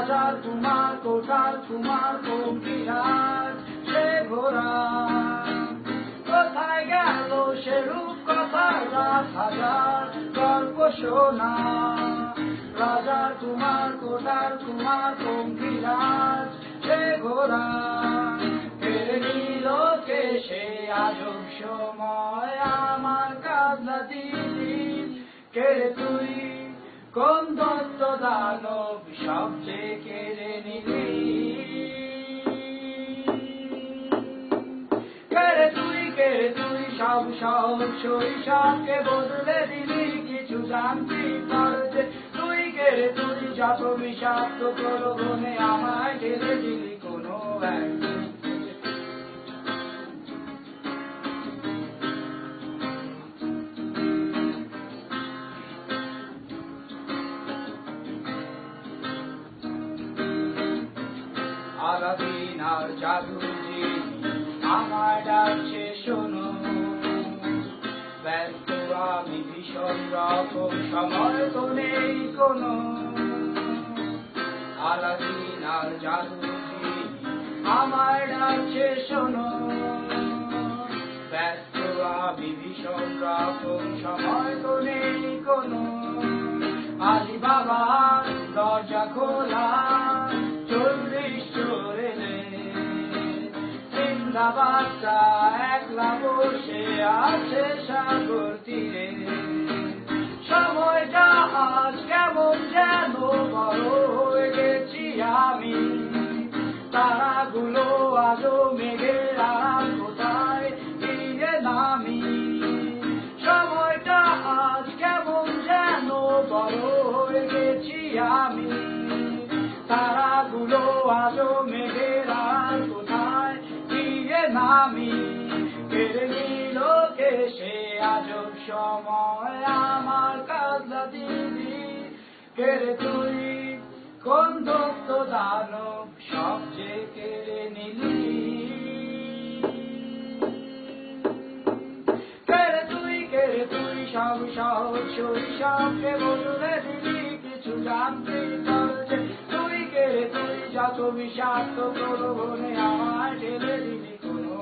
রাজার কুমার কোটার কুমার কবিরাজ সে ঘোরা কোথায় গেল সে রূপ কথা রাত হাজার গল্প শোনা। রাজার কুমার কোটার কুমার কবিরাজ সে ঘোরা কেড়ে নিল কে সে আজব সময়? আমার কাজলা দিদি কেড়ে তুই কোন দত্ত দানব সবচেয়ে কেড়ে নিলি? কেড়ে তুই কেড়ে তুই, সব সব শৈশবকে বদলে দিলি, কিছু জানতি পারছে তুই, কেড়ে তুই, যত বিষাক্ত প্রলোভনে আমায় ঢেলে দিলি, কোনো একদিন আলাদিন আর জাদুজি আমার ডাকছে, শোনো। ব্যস্ত আমি ভীষণ রকম সময় তো নেই কোনো। আলাদিন আর আমার ডাকছে, শোনো। ব্যস্ত আমি ভীষণ রকম সময় তো নেই কোনো। দরজা খোলা। জিন্দাবাদটা একলা বসে আছে সাগর তীরে। সময়টা আজ কেমন যেন বড় হয়ে গেছি আমি। তারাগুলো আজও মেঘের আড়াল কোথায় ফিরে নামি। সময়টা আজ কেমন যেন বড় হয়ে গেছি আমি। নামি, কেড়ে নিল কে সে? আজব সময় আমার কাজলা দিদি। কেড়ে তুই কোন দত্ত দানব? সবচেয়ে কেড়ে নিলি। কেড়ে তুই কেড়ে তুই, সব সহজ শৈশবকে বদলে দিলি। কিছু জানতে পারছে কেড়ে তুই যত বিষাক্ত প্রলোভনে আমার ঢেলে দিলি কোনো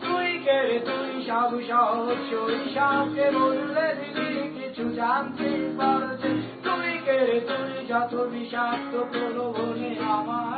তুই কেড়ে তুই? সব সহজ শৈশবকে বললে দিলি কিছু জানতে পারছে তুই কেড়ে তুই? যত বিষাক্ত প্রলোভনে আমায়